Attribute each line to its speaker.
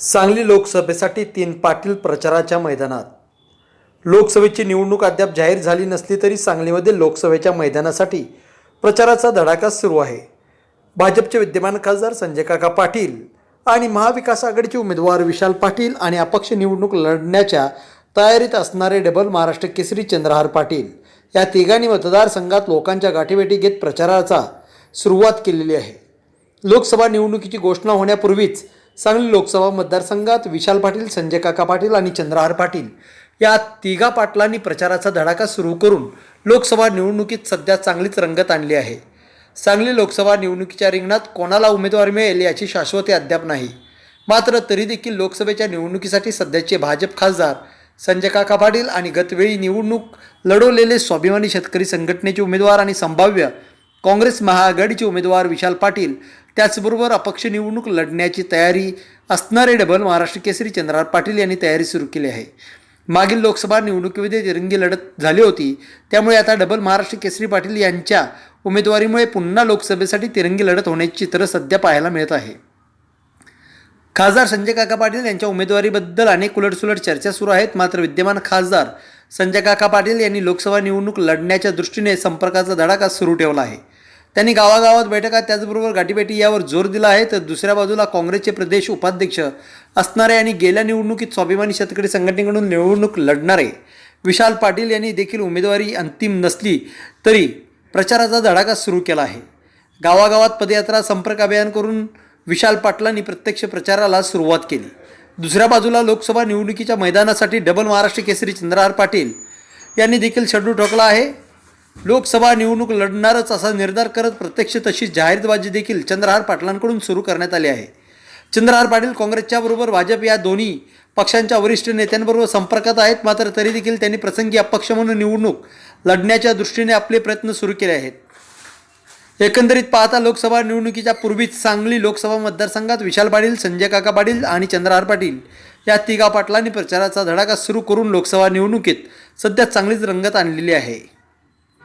Speaker 1: सांगली लोकसभेसाठी तीन पाटील प्रचाराच्या मैदानात. लोकसभेची निवडणूक अद्याप जाहीर झाली नसली तरी सांगलीमध्ये लोकसभेच्या मैदानासाठी प्रचाराचा धडाका सुरू आहे. भाजपचे विद्यमान खासदार संजय काका पाटील आणि महाविकास आघाडीचे उमेदवार विशाल पाटील आणि अपक्ष निवडणूक लढण्याच्या तयारीत असणारे डबल महाराष्ट्र केसरी चंद्रहार पाटील या तिघांनी मतदारसंघात लोकांच्या गाठीभेटी घेत प्रचाराचा सुरुवात केलेली आहे. लोकसभा निवडणुकीची घोषणा होण्यापूर्वीच सांगली लोकसभा मतदारसंघात विशाल पाटील संजय काका पाटील आणि चंद्रहार पाटील या तिघा पाटलांनी प्रचाराचा धडाका सुरू करून लोकसभा निवडणुकीत सध्या चांगलीच रंगत आणली आहे. सांगली लोकसभा निवडणुकीच्या रिंगणात कोणाला उमेदवार मिळेल याची शाश्वती अद्याप नाही. मात्र तरी देखील लोकसभेच्या निवडणुकीसाठी सध्याचे भाजप खासदार संजय काका पाटील आणि गतवेळी निवडणूक लढवलेले स्वाभिमानी शेतकरी संघटनेचे उमेदवार आणि संभाव्य काँग्रेस महाआघाडीचे उमेदवार विशाल पाटील त्याचबरोबर अपक्ष निवडणूक लढण्याची तयारी असणारे डबल महाराष्ट्र केसरी चंद्रहार पाटील यांनी तयारी सुरू केली आहे. मागील लोकसभा निवडणुकीमध्ये तिरंगी लढत झाली होती. त्यामुळे आता डबल महाराष्ट्र केसरी पाटील यांच्या उमेदवारीमुळे पुन्हा लोकसभेसाठी तिरंगी लढत होण्याची चित्र सध्या पाहायला मिळत आहे. खासदार संजय काका पाटील यांच्या उमेदवारीबद्दल अनेक उलटसुलट चर्चा सुरू आहेत. मात्र विद्यमान खासदार संजय काका पाटील यांनी लोकसभा निवडणूक लढण्याच्या दृष्टीने संपर्काचा धडाका सुरू ठेवला आहे. त्यांनी गावागावात बैठका त्याचबरोबर गाठीभेटी यावर जोर दिला आहे. तर दुसऱ्या बाजूला काँग्रेसचे प्रदेश उपाध्यक्ष असणारे आणि गेल्या निवडणुकीत स्वाभिमानी शेतकरी संघटनेकडून निवडणूक लढणारे विशाल पाटील यांनी देखील उमेदवारी अंतिम नसली तरी प्रचाराचा धडाका सुरू केला आहे. गावागावात पदयात्रा संपर्क अभियान करून विशाल पाटलांनी प्रत्यक्ष प्रचाराला सुरुवात केली. दुसऱ्या बाजूला लोकसभा निवडणुकीच्या मैदानासाठी डबल महाराष्ट्र केसरी चंद्रहार पाटील यांनी देखील शेड्यूल ठोकला आहे. लोकसभा निवडणूक लढणारच असा निर्धार करत प्रत्यक्ष तशीच जाहीरबाजी देखील चंद्रहार पाटलांकडून सुरू करण्यात आली आहे. चंद्रहार पाटील काँग्रेसच्या बरोबर भाजप या दोन्ही पक्षांच्या वरिष्ठ नेत्यांबरोबर संपर्कात आहेत मात्र तरी देखील त्यांनी प्रसंगी अपक्ष म्हणून निवडणूक लढण्याच्या दृष्टीने आपले प्रयत्न सुरू केले आहेत. एकंदरीत पाहता लोकसभा निवडणुकीच्या पूर्वीच सांगली लोकसभा मतदारसंघात विशाल पाटील संजय काका पाटील आणि चंद्रहार पाटील या तिघा पाटलांनी प्रचाराचा धडाका सुरू करून लोकसभा निवडणुकीत सध्या चांगलीच रंगत आणलेली आहे.